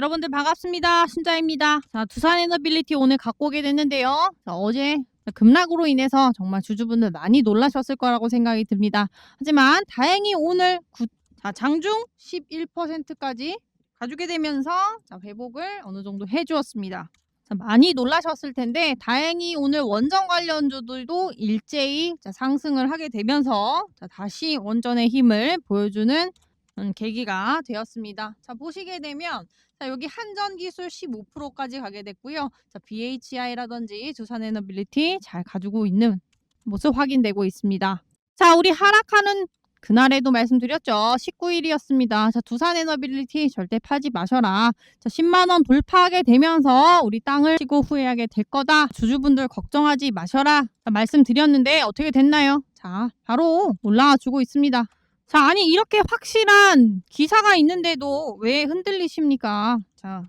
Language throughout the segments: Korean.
자, 여러분들 반갑습니다. 순자입니다. 자, 두산 에너빌리티 오늘 갖고 오게 됐는데요. 자, 어제 급락으로 인해서 정말 주주분들 많이 놀라셨을 거라고 생각이 듭니다. 하지만 다행히 오늘 구- 자, 장중 11%까지 가주게 되면서 자, 회복을 어느 정도 해주었습니다. 자, 많이 놀라셨을 텐데 다행히 오늘 원전 관련주들도 일제히 자, 상승을 하게 되면서 자, 다시 원전의 힘을 보여주는 음, 계기가 되었습니다. 자 보시게 되면 자 여기 한전기술 15%까지 가게 됐고요. 자 BHI라든지 두산에너빌리티 잘 가지고 있는 모습 확인되고 있습니다. 자 우리 하락하는 그날에도 말씀드렸죠. 19일이었습니다. 자 두산 에너빌리티 절대 팔지 마셔라. 자 10만 원 돌파하게 되면서 우리 땅을 치고 후회하게 될 거다. 주주분들 걱정하지 마셔라. 자, 말씀드렸는데 어떻게 됐나요? 자 바로 올라와 주고 있습니다. 자, 아니 이렇게 확실한 기사가 있는데도 왜 흔들리십니까? 자,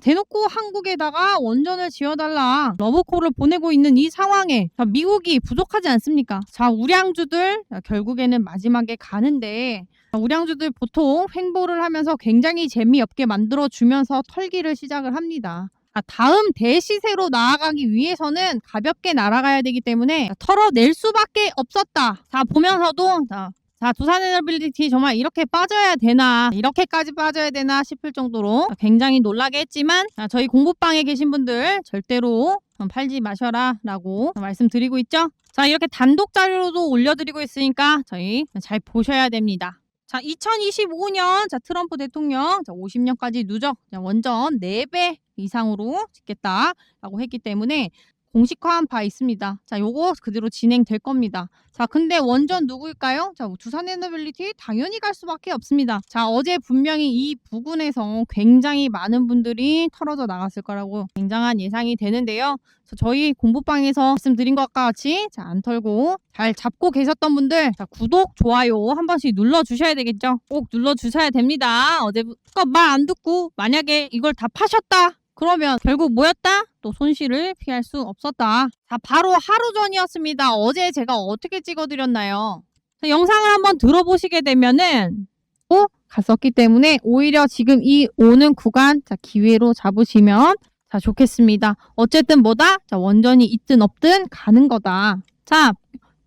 대놓고 한국에다가 원전을 지어달라 러브콜을 보내고 있는 이 상황에 자, 미국이 부족하지 않습니까? 자, 우량주들 자, 결국에는 마지막에 가는데 자, 우량주들 보통 횡보를 하면서 굉장히 재미없게 만들어 주면서 털기를 시작을 합니다. 아, 다음 대시세로 나아가기 위해서는 가볍게 날아가야 되기 때문에 털어낼 수밖에 없었다. 자, 보면서도 자, 자, 두산 에너빌리티 정말 이렇게 빠져야 되나, 이렇게까지 빠져야 되나 싶을 정도로 굉장히 놀라게 했지만, 자, 저희 공부방에 계신 분들 절대로 팔지 마셔라 라고 말씀드리고 있죠. 자, 이렇게 단독 자료로도 올려드리고 있으니까 저희 잘 보셔야 됩니다. 자, 2025년 자, 트럼프 대통령 자, 50년까지 누적 자, 원전 4배 이상으로 짓겠다라고 했기 때문에 공식화한 바 있습니다. 자, 요거 그대로 진행될 겁니다. 자, 근데 원전 누구일까요? 자, 두산 에너빌리티 당연히 갈 수밖에 없습니다. 자, 어제 분명히 이 부근에서 굉장히 많은 분들이 털어져 나갔을 거라고 굉장한 예상이 되는데요. 자, 저희 공부방에서 말씀드린 것과 같이 자, 안 털고 잘 잡고 계셨던 분들 자, 구독, 좋아요 한 번씩 눌러 주셔야 되겠죠? 꼭 눌러 주셔야 됩니다. 어제 말안 듣고 만약에 이걸 다 파셨다 그러면 결국 뭐였다? 또 손실을 피할 수 없었다. 자, 바로 하루 전이었습니다. 어제 제가 어떻게 찍어드렸나요? 자, 영상을 한번 들어보시게 되면은 또 갔었기 때문에 오히려 지금 이 오는 구간 자, 기회로 잡으시면 자, 좋겠습니다. 어쨌든 뭐다? 자, 원전이 있든 없든 가는 거다. 자,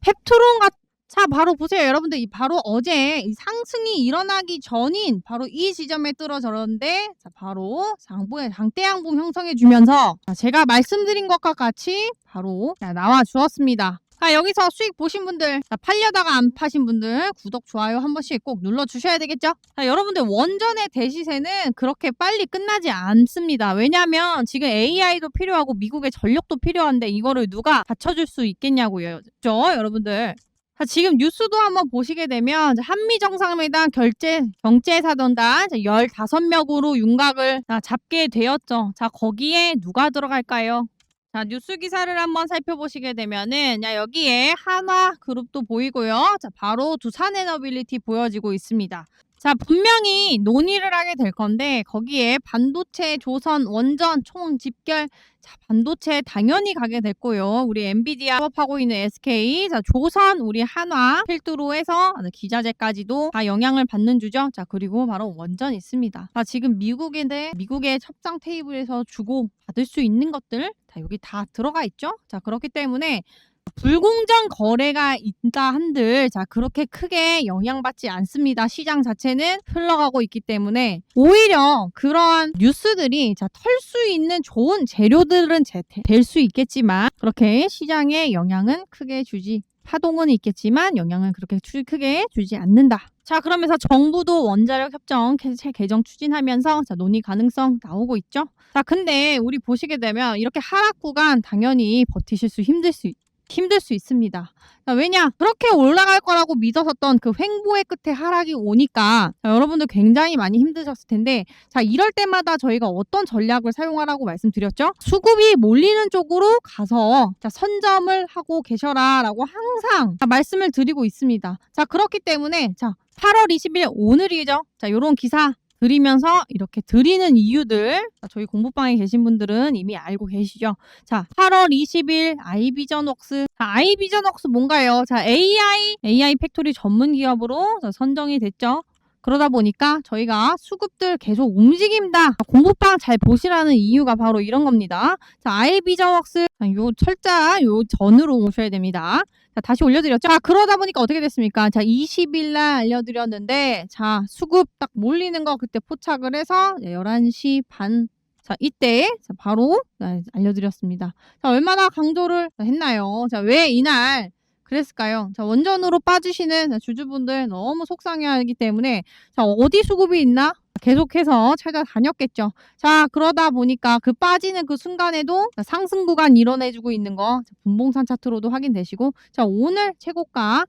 펩트론 같 자, 바로 보세요. 여러분들, 이 바로 어제 이 상승이 일어나기 전인 바로 이 지점에 뚫어졌는데, 자, 바로 장보의 장대양봉 형성해주면서 자, 제가 말씀드린 것과 같이 바로 자, 나와 주었습니다. 자, 여기서 수익 보신 분들, 자, 팔려다가 안 파신 분들 구독, 좋아요 한 번씩 꼭 눌러 주셔야 되겠죠? 자, 여러분들 원전의 대시세는 그렇게 빨리 끝나지 않습니다. 왜냐하면 지금 AI도 필요하고 미국의 전력도 필요한데 이거를 누가 받쳐줄 수 있겠냐고요. 그죠? 여러분들. 자, 지금 뉴스도 한번 보시게 되면 한미 정상회담 결제 경제 사단단 15명으로 윤곽을 자, 잡게 되었죠. 자, 거기에 누가 들어갈까요? 자, 뉴스 기사를 한번 살펴보시게 되면은 야, 여기에 한화 그룹도 보이고요. 자, 바로 두산 에너빌리티 보여지고 있습니다. 자, 분명히 논의를 하게 될 건데 거기에 반도체, 조선, 원전, 총 집결 자, 반도체 당연히 가게 됐고요. 우리 엔비디아 수업하고 있는 SK, 자, 조선, 우리 한화, 필두로 해서 기자재까지도 다 영향을 받는 주죠. 자, 그리고 바로 원전 있습니다. 자, 지금 미국인데 미국의 협상 테이블에서 주고 받을 수 있는 것들 자, 여기 다 들어가 있죠. 자, 그렇기 때문에 불공정 거래가 있다 한들 자 그렇게 크게 영향받지 않습니다. 시장 자체는 흘러가고 있기 때문에 오히려 그러한 뉴스들이 자 털 수 있는 좋은 재료들은 될 수 있겠지만 그렇게 시장에 영향은 크게 주지 파동은 있겠지만 영향은 그렇게 추, 크게 주지 않는다. 자 그러면서 정부도 원자력 협정 개- 개정 추진하면서 자 논의 가능성 나오고 있죠. 자 근데 우리 보시게 되면 이렇게 하락 구간 당연히 버티실 수 힘들 수 있- 힘들 수 있습니다. 자, 왜냐? 그렇게 올라갈 거라고 믿었었던 그 횡보의 끝에 하락이 오니까 자, 여러분들 굉장히 많이 힘드셨을 텐데 자 이럴 때마다 저희가 어떤 전략을 사용하라고 말씀드렸죠? 수급이 몰리는 쪽으로 가서 자, 선점을 하고 계셔라라고 항상 자, 말씀을 드리고 있습니다. 자 그렇기 때문에 자 8월 20일 오늘이죠. 자 요런 기사 드리면서 이렇게 드리는 이유들 자, 저희 공부방에 계신 분들은 이미 알고 계시죠. 자, 8월 20일 아이비전웍스. 자, 아이비전웍스 뭔가요? 자, AI AI 팩토리 전문 기업으로 자, 선정이 됐죠. 그러다 보니까 저희가 수급들 계속 움직입니다. 공부방 잘 보시라는 이유가 바로 이런 겁니다. 자, 아이비저웍스 요 철자 요 전으로 오셔야 됩니다. 자, 다시 올려드렸죠. 자, 그러다 보니까 어떻게 됐습니까? 자, 20일 날 알려드렸는데, 자, 수급 딱 몰리는 거 그때 포착을 해서 네, 11시 반. 자, 이때 자, 바로 네, 알려드렸습니다. 자, 얼마나 강조를 했나요? 자, 왜 이날 그랬을까요? 자, 원전으로 빠지시는 자, 주주분들 너무 속상해하기 때문에 자, 어디 수급이 있나? 계속해서 찾아다녔겠죠. 자, 그러다 보니까 그 빠지는 그 순간에도 상승 구간 이뤄내주고 있는 거 자, 분봉산 차트로도 확인되시고 자, 오늘 최고가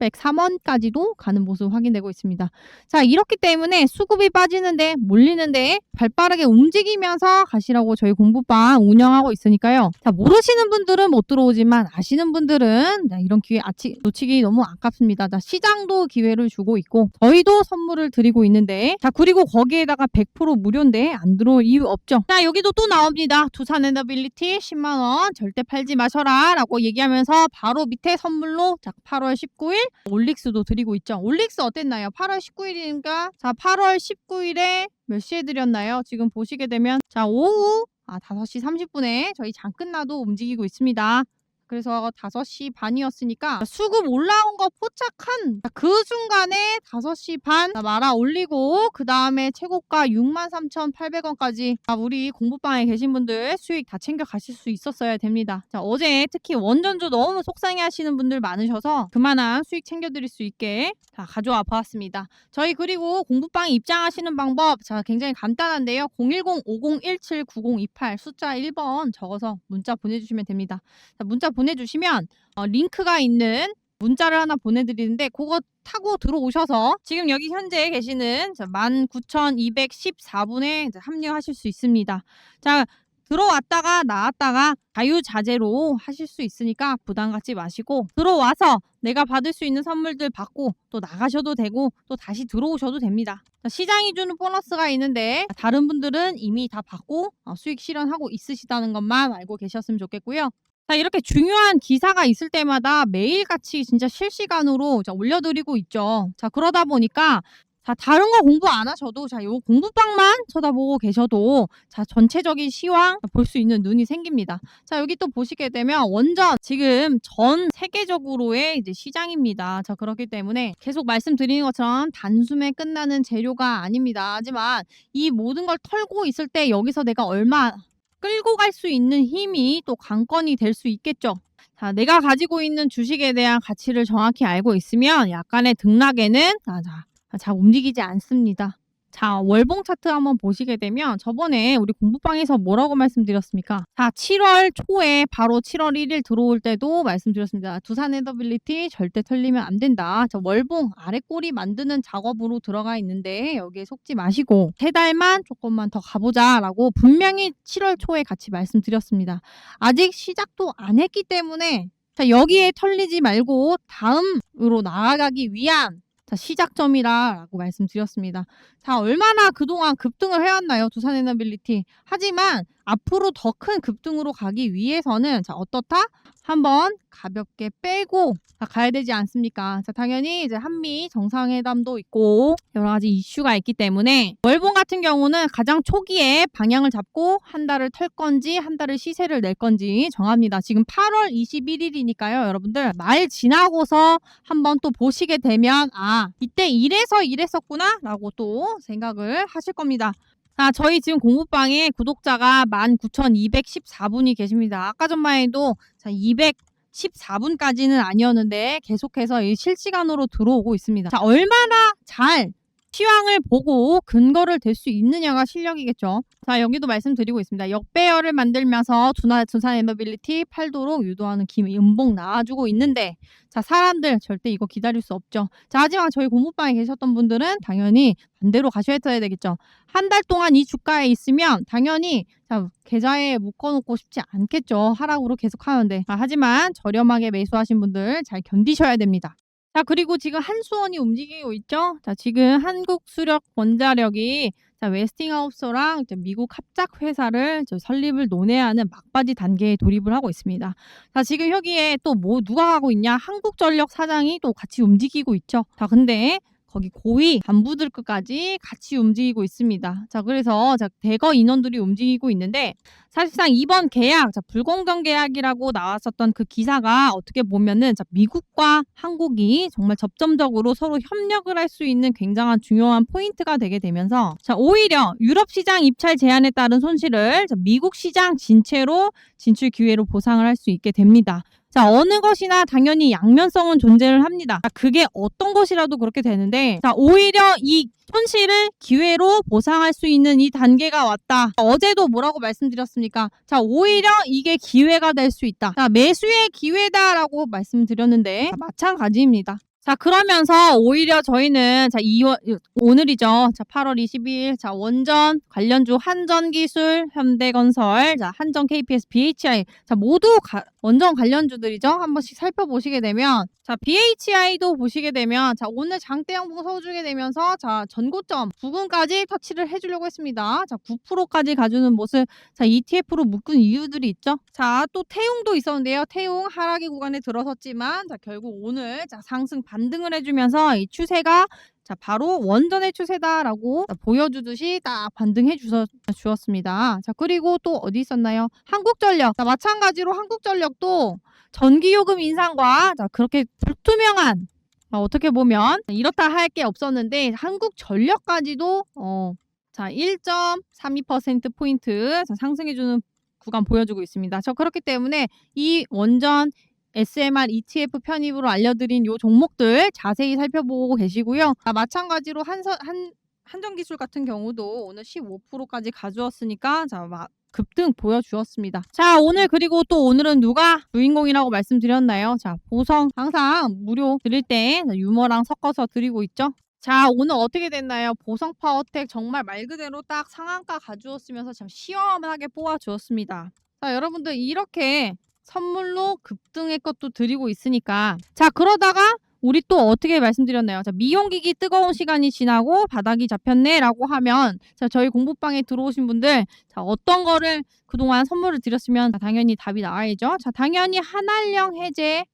1703원까지도 가는 모습 확인되고 있습니다. 자, 이렇기 때문에 수급이 빠지는데 몰리는데 발빠르게 움직이면서 가시라고 저희 공부방 운영하고 있으니까요. 자, 모르시는 분들은 못 들어오지만 아시는 분들은 자, 이런 기회 아치, 놓치기 너무 아깝습니다. 자, 시장도 기회를 주고 있고 저희도 선물을 드리고 있는데 자, 그리고 거기에다가 100% 무료인데 안 들어올 이유 없죠. 자, 여기도 또 나옵니다. 두산 에너빌리티 10만 원 절대 팔지 마셔라 라고 얘기하면서 바로 밑에 선물로 자, 8월 19일 올릭스도 드리고 있죠. 올릭스 어땠나요? 8월 19일인가? 자, 8월 19일에 몇 시에 드렸나요? 지금 보시게 되면 자, 오후 아, 5시 30분에 저희 장 끝나도 움직이고 있습니다. 그래서 5시 반이었으니까 수급 올라온 거 포착한 그 순간에 5시 반 말아 올리고 그 다음에 최고가 63,800원까지 우리 공부방에 계신 분들 수익 다 챙겨 가실 수 있었어야 됩니다. 자, 어제 특히 원전주 너무 속상해 하시는 분들 많으셔서 그만한 수익 챙겨 드릴 수 있게 다 가져와 보았습니다. 저희 그리고 공부방에 입장하시는 방법 자 굉장히 간단한데요. 010-5017-9028 숫자 1번 적어서 문자 보내주시면 됩니다. 자, 문자 보내주시면 어, 링크가 있는 문자를 하나 보내드리는데 그거 타고 들어오셔서 지금 여기 현재 계시는 19,214분에 합류하실 수 있습니다. 자 들어왔다가 나왔다가 자유자재로 하실 수 있으니까 부담 갖지 마시고 들어와서 내가 받을 수 있는 선물들 받고 또 나가셔도 되고 또 다시 들어오셔도 됩니다. 자, 시장이 주는 보너스가 있는데 다른 분들은 이미 다 받고 어, 수익 실현하고 있으시다는 것만 알고 계셨으면 좋겠고요. 자, 이렇게 중요한 기사가 있을 때마다 매일같이 진짜 실시간으로 자, 올려드리고 있죠. 자, 그러다 보니까 자, 다른 거 공부 안 하셔도 자, 요 공부방만 쳐다보고 계셔도 자, 전체적인 시황 볼 수 있는 눈이 생깁니다. 자, 여기 또 보시게 되면 원전 지금 전 세계적으로의 이제 시장입니다. 자, 그렇기 때문에 계속 말씀드리는 것처럼 단숨에 끝나는 재료가 아닙니다. 하지만 이 모든 걸 털고 있을 때 여기서 내가 얼마 끌고 갈 수 있는 힘이 또 관건이 될 수 있겠죠. 자, 내가 가지고 있는 주식에 대한 가치를 정확히 알고 있으면 약간의 등락에는 아, 자, 잘 움직이지 않습니다. 자, 월봉 차트 한번 보시게 되면 저번에 우리 공부방에서 뭐라고 말씀드렸습니까? 자, 7월 초에 바로 7월 1일 들어올 때도 말씀드렸습니다. 두산 에더빌리티 절대 털리면 안 된다. 자, 월봉 아래 꼬리 만드는 작업으로 들어가 있는데 여기에 속지 마시고 세 달만 조금만 더 가보자라고 분명히 7월 초에 같이 말씀드렸습니다. 아직 시작도 안 했기 때문에 자, 여기에 털리지 말고 다음으로 나아가기 위한 자, 시작점이라고 말씀드렸습니다. 자, 얼마나 그동안 급등을 해왔나요? 두산 에너빌리티. 하지만 앞으로 더 큰 급등으로 가기 위해서는 자, 어떻다? 한번 가볍게 빼고 자, 가야 되지 않습니까? 자, 당연히 이제 한미 정상회담도 있고 여러 가지 이슈가 있기 때문에 월봉 같은 경우는 가장 초기에 방향을 잡고 한 달을 털 건지 한 달을 시세를 낼 건지 정합니다. 지금 8월 21일이니까요, 여러분들 말 지나고서 한번 또 보시게 되면 아 이때 이래서 이랬었구나라고 또 생각을 하실 겁니다. 자, 저희 지금 공부방에 구독자가 19,214분이 계십니다. 아까 전만 해도 자, 214분까지는 아니었는데 계속해서 이 실시간으로 들어오고 있습니다. 자, 얼마나 잘 시황을 보고 근거를 댈 수 있느냐가 실력이겠죠. 자, 여기도 말씀드리고 있습니다. 역배열을 만들면서 두산, 두산 에너빌리티 팔도록 유도하는 김은봉 나와주고 있는데, 자, 사람들 절대 이거 기다릴 수 없죠. 자, 하지만 저희 공부방에 계셨던 분들은 당연히 반대로 가셔야 되겠죠. 한 달 동안 이 주가에 있으면 당연히 자, 계좌에 묶어놓고 싶지 않겠죠. 하락으로 계속 하는데. 아, 하지만 저렴하게 매수하신 분들 잘 견디셔야 됩니다. 자, 그리고 지금 한수원이 움직이고 있죠. 자, 지금 한국 수력 원자력이 자, 웨스팅하우스랑 미국 합작 회사를 저 설립을 논의하는 막바지 단계에 돌입을 하고 있습니다. 자, 지금 여기에 또 뭐 누가 하고 있냐? 한국전력 사장이 또 같이 움직이고 있죠. 자, 근데 거기 고위 간부들까지 같이 움직이고 있습니다. 자, 그래서 자, 대거 인원들이 움직이고 있는데 사실상 이번 계약, 자, 불공정 계약이라고 나왔었던 그 기사가 어떻게 보면은 자, 미국과 한국이 정말 접점적으로 서로 협력을 할 수 있는 굉장한 중요한 포인트가 되게 되면서 자, 오히려 유럽 시장 입찰 제한에 따른 손실을 자, 미국 시장 진채로 진출 기회로 보상을 할 수 있게 됩니다. 자, 어느 것이나 당연히 양면성은 존재를 합니다. 자, 그게 어떤 것이라도 그렇게 되는데, 자, 오히려 이 손실을 기회로 보상할 수 있는 이 단계가 왔다. 어제도 뭐라고 말씀드렸습니까? 자, 오히려 이게 기회가 될 수 있다. 자, 매수의 기회다라고 말씀드렸는데, 자, 마찬가지입니다. 자, 그러면서 오히려 저희는 자, 2월 오늘이죠. 자, 8월 22일 자, 원전 관련주 한전기술, 현대건설, 자, 한전 KPS, BHI 자, 모두 가- 원전 관련주들이죠. 한 번씩 살펴보시게 되면 자, BHI도 보시게 되면 자, 오늘 장대형봉 서주게 되면서 자, 전고점 부근까지 터치를 해 주려고 했습니다. 자, 9%까지 가주는 모습 자, ETF로 묶은 이유들이 있죠. 자, 또 태웅도 있었는데요. 태웅 하락의 구간에 들어섰지만 자, 결국 오늘 자, 상승 반등을 해주면서 이 추세가 자, 바로 원전의 추세다라고 자, 보여주듯이 딱 반등해 주서, 주었습니다. 자, 그리고 또 어디 있었나요? 한국전력. 자, 마찬가지로 한국전력도 전기요금 인상과 자, 그렇게 불투명한 아, 어떻게 보면 이렇다 할 게 없었는데 한국전력까지도 어, 자, 1.32% 포인트 상승해 주는 구간 보여주고 있습니다. 저 그렇기 때문에 이 원전 SMR ETF 편입으로 알려드린 요 종목들 자세히 살펴보고 계시고요. 아, 마찬가지로 한서, 한 한전기술 같은 경우도 오늘 15%까지 가져왔으니까 자 마- 급등 보여주었습니다. 자 오늘 그리고 또 오늘은 누가 주인공이라고 말씀드렸나요? 자 보성 항상 무료 드릴 때 유머랑 섞어서 드리고 있죠. 자 오늘 어떻게 됐나요? 보성 파워텍 정말 말 그대로 딱 상한가 가주었으면서 참 시원하게 뽑아주었습니다. 자 여러분들 이렇게 선물로 급등의 것도 드리고 있으니까 자 그러다가 우리 또 어떻게 말씀드렸나요? 자, 미용기기 뜨거운 시간이 지나고 바닥이 잡혔네라고 하면 자, 저희 공부방에 들어오신 분들 자, 어떤 거를 그동안 선물을 드렸으면 자, 당연히 답이 나와야죠. 자, 당연히 한알령 해제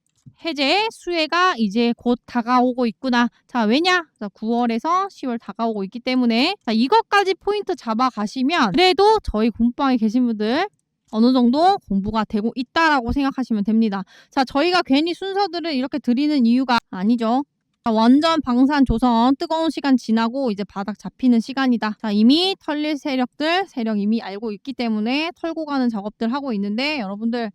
해제 수혜가 이제 곧 다가오고 있구나. 자, 왜냐? 자, 9월에서 10월 다가오고 있기 때문에 자, 이것까지 포인트 잡아 가시면 그래도 저희 공부방에 계신 분들 어느 정도 공부가 되고 있다라고 생각하시면 됩니다. 자, 저희가 괜히 순서들을 이렇게 드리는 이유가 아니죠. 자, 완전 방산 조선 뜨거운 시간 지나고 이제 바닥 잡히는 시간이다. 자, 이미 털릴 세력들 세력 이미 알고 있기 때문에 털고 가는 작업들 하고 있는데 여러분들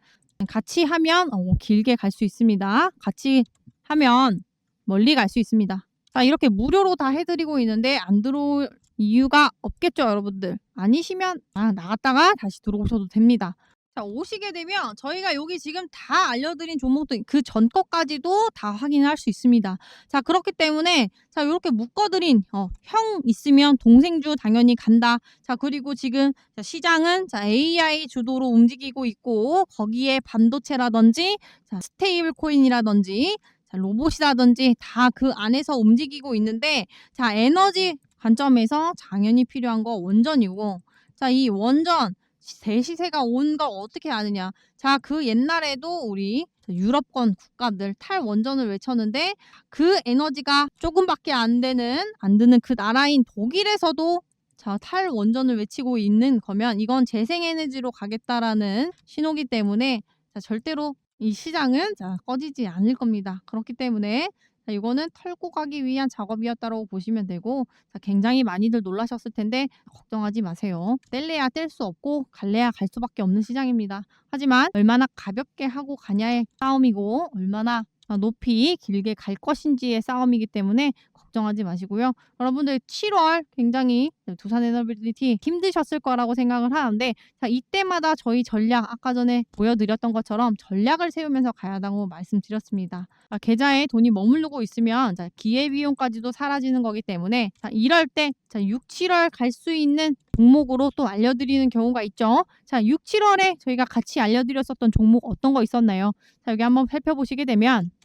같이 하면 어, 길게 갈 수 있습니다. 같이 하면 멀리 갈 수 있습니다. 자, 이렇게 무료로 다 해드리고 있는데 안 들어올 이유가 없겠죠, 여러분들. 아니시면 아, 나갔다가 다시 들어오셔도 됩니다. 자, 오시게 되면 저희가 여기 지금 다 알려드린 종목들 그 전 것까지도 다 확인할 수 있습니다. 자, 그렇기 때문에 자, 이렇게 묶어드린 어, 형 있으면 동생주 당연히 간다. 자, 그리고 지금 자, 시장은 자, AI 주도로 움직이고 있고 거기에 반도체라든지 자, 스테이블 코인이라든지 자, 로봇이라든지 다 그 안에서 움직이고 있는데 자, 에너지 관점에서 당연히 필요한 거 원전이고 자, 이 원전 대시세가 온 걸 어떻게 아느냐. 자, 그 옛날에도 우리 유럽권 국가들 탈원전을 외쳤는데 그 에너지가 조금밖에 안 되는 안 드는 그 나라인 독일에서도 자, 탈원전을 외치고 있는 거면 이건 재생에너지로 가겠다라는 신호기 때문에 자, 절대로 이 시장은 자, 꺼지지 않을 겁니다. 그렇기 때문에 자, 이거는 털고 가기 위한 작업이었다고 보시면 되고 자, 굉장히 많이들 놀라셨을 텐데 걱정하지 마세요. 뗄래야 뗄 수 없고 갈래야 갈 수밖에 없는 시장입니다. 하지만 얼마나 가볍게 하고 가냐의 싸움이고 얼마나 높이 길게 갈 것인지의 싸움이기 때문에 걱정하지 마시고요. 여러분들 7월 굉장히 두산 에너빌리티 힘드셨을 거라고 생각을 하는데 자, 이때마다 저희 전략 아까 전에 보여드렸던 것처럼 전략을 세우면서 가야 한다고 말씀드렸습니다. 아, 계좌에 돈이 머무르고 있으면 자, 기회비용까지도 사라지는 거기 때문에 자, 이럴 때 자, 6, 7월 갈 수 있는 종목으로 또 알려드리는 경우가 있죠. 자, 6, 7월에 저희가 같이 알려드렸었던 종목 어떤 거 있었나요? 자, 여기 한번 살펴보시게 되면 자,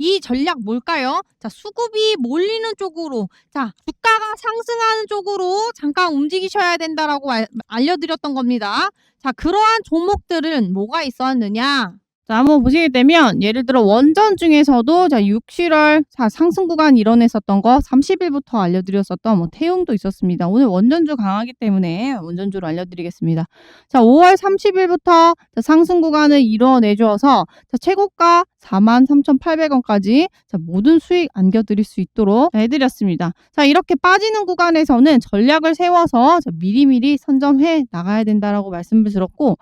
이 전략 뭘까요? 자, 수급이 몰리는 쪽으로, 자, 주가가 상승하는 쪽으로 잠깐 움직이셔야 된다라고 알, 알려드렸던 겁니다. 자, 그러한 종목들은 뭐가 있었느냐? 자, 한번 보시게 되면 예를 들어 원전 중에서도 자, 6, 7월 자, 상승 구간 이뤄냈었던 거 30일부터 알려드렸었던 뭐 태용도 있었습니다. 오늘 원전주 강하기 때문에 원전주로 알려드리겠습니다. 자, 5월 30일부터 상승 구간을 이뤄내줘서 자, 최고가 43,800원까지 자, 모든 수익 안겨드릴 수 있도록 해드렸습니다. 자, 이렇게 빠지는 구간에서는 전략을 세워서 자, 미리미리 선점해 나가야 된다라고 말씀을 드렸고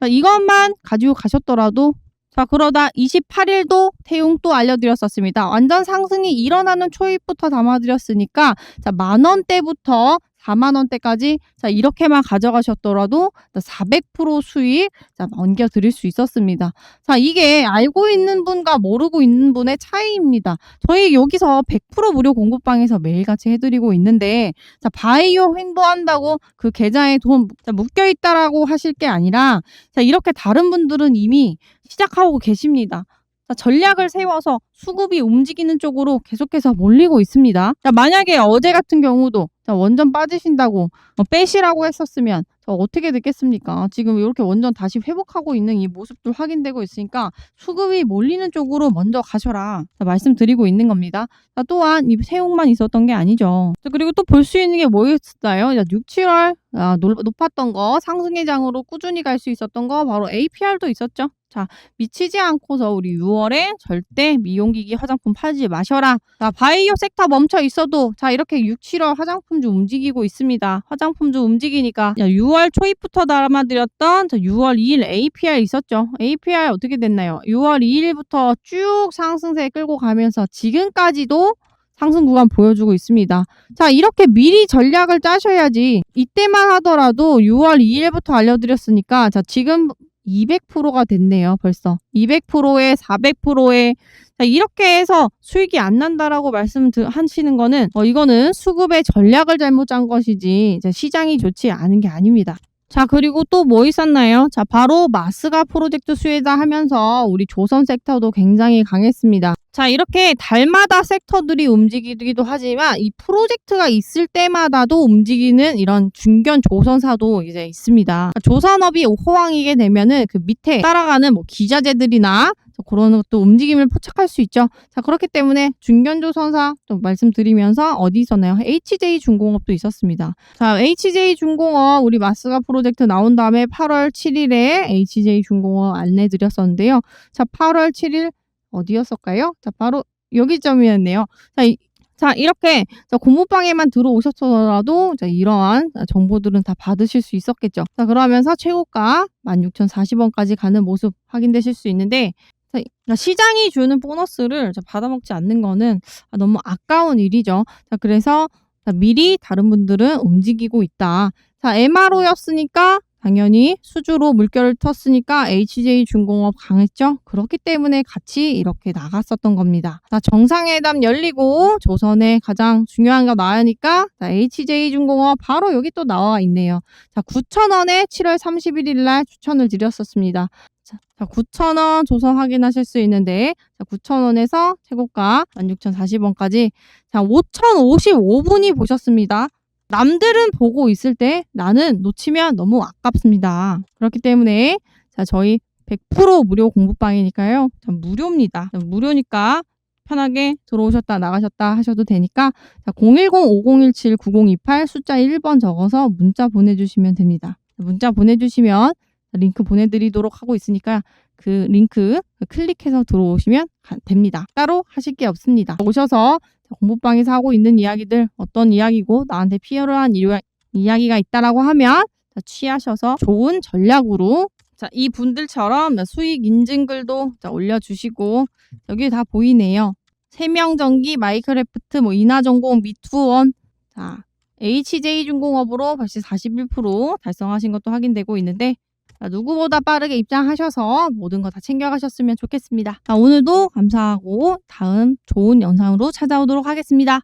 자, 이것만 가지고 가셨더라도 자 그러다 28일도 태용 또 알려드렸었습니다. 완전 상승이 일어나는 초입부터 담아드렸으니까 자 만원대부터 4만원대까지 자 이렇게만 가져가셨더라도 400% 수익 자 얹겨드릴 수 있었습니다. 자 이게 알고 있는 분과 모르고 있는 분의 차이입니다. 저희 여기서 100% 무료 공부방에서 매일같이 해드리고 있는데 자 바이오 횡보한다고 그 계좌에 돈 자, 묶여있다라고 하실 게 아니라 자 이렇게 다른 분들은 이미 시작하고 계십니다. 자, 전략을 세워서 수급이 움직이는 쪽으로 계속해서 몰리고 있습니다. 자, 만약에 어제 같은 경우도 자, 원전 빠지신다고 어, 빼시라고 했었으면 자, 어떻게 됐겠습니까? 지금 이렇게 원전 다시 회복하고 있는 이 모습도 확인되고 있으니까 수급이 몰리는 쪽으로 먼저 가셔라. 자, 말씀드리고 있는 겁니다. 자, 또한 이 세용만 있었던 게 아니죠. 자, 그리고 또 볼 수 있는 게 뭐였을까요? 6, 7월 아, 높- 높았던 거 상승의 장으로 꾸준히 갈 수 있었던 거 바로 APR도 있었죠. 자, 미치지 않고서 우리 6월에 절대 미용기기 화장품 팔지 마셔라. 자, 바이오 섹터 멈춰 있어도 자, 이렇게 6, 7월 화장품주 움직이고 있습니다. 화장품주 움직이니까 야, 6월 초입부터 담아드렸던 자, 6월 2일 APR 있었죠. APR 어떻게 됐나요? 6월 2일부터 쭉 상승세 끌고 가면서 지금까지도 상승 구간 보여주고 있습니다. 자, 이렇게 미리 전략을 짜셔야지. 이때만 하더라도 6월 2일부터 알려드렸으니까, 자, 지금 200%가 됐네요, 벌써. 200%에 400%에 자, 이렇게 해서 수익이 안 난다라고 말씀하시는 거는 어, 이거는 수급의 전략을 잘못 짠 것이지 자, 시장이 좋지 않은 게 아닙니다. 자, 그리고 또 뭐 있었나요? 자, 바로 마스가 프로젝트 수혜다 하면서 우리 조선 섹터도 굉장히 강했습니다. 자, 이렇게 달마다 섹터들이 움직이기도 하지만 이 프로젝트가 있을 때마다도 움직이는 이런 중견 조선사도 이제 있습니다. 조선업이 호황이게 되면은 그 밑에 따라가는 뭐 기자재들이나 그런 것도 움직임을 포착할 수 있죠. 자, 그렇기 때문에 중견조선사 또 말씀드리면서 어디 있었나요? HJ 중공업도 있었습니다. 자, HJ 중공업 우리 마스가 프로젝트 나온 다음에 8월 7일에 HJ 중공업 안내 드렸었는데요. 자, 8월 7일 어디였을까요? 자, 바로 여기 점이었네요. 자, 이, 자, 이렇게 자, 공부방에만 들어오셨더라도 자, 이러한 정보들은 다 받으실 수 있었겠죠. 자, 그러면서 최고가 16,040원까지 가는 모습 확인되실 수 있는데 시장이 주는 보너스를 자, 받아먹지 않는 거는 아, 너무 아까운 일이죠. 자, 그래서 자, 미리 다른 분들은 움직이고 있다. 자, MRO였으니까 당연히 수주로 물결을 텄으니까 HJ 중공업 강했죠. 그렇기 때문에 같이 이렇게 나갔었던 겁니다. 자, 정상회담 열리고 조선에 가장 중요한 거 나으니까 자, HJ 중공업 바로 여기 또 나와 있네요. 자, 9,000원에 7월 31일 날 추천을 드렸었습니다. 자, 9,000원 조선 확인하실 수 있는데 자, 9,000원에서 최고가 16,040원까지 자, 5,055분이 보셨습니다. 남들은 보고 있을 때 나는 놓치면 너무 아깝습니다. 그렇기 때문에 자, 저희 100% 무료 공부방이니까요. 자, 무료입니다. 자, 무료니까 편하게 들어오셨다 나가셨다 하셔도 되니까 자, 010-5017-9028 숫자 1번 적어서 문자 보내주시면 됩니다. 문자 보내주시면 링크 보내드리도록 하고 있으니까 그 링크 클릭해서 들어오시면 가- 됩니다. 따로 하실 게 없습니다. 오셔서 공부방에서 하고 있는 이야기들 어떤 이야기고 나한테 필요한 이야- 이야기가 있다라고 하면 자, 취하셔서 좋은 전략으로 자, 이 분들처럼 수익 인증글도 자, 올려주시고 여기 다 보이네요. 세명전기, 마이크래프트, 뭐 인하전공, 미투원, 자 HJ중공업으로 벌써 41% 달성하신 것도 확인되고 있는데 자, 누구보다 빠르게 입장하셔서 모든 거 다 챙겨가셨으면 좋겠습니다. 자, 오늘도 감사하고 다음 좋은 영상으로 찾아오도록 하겠습니다.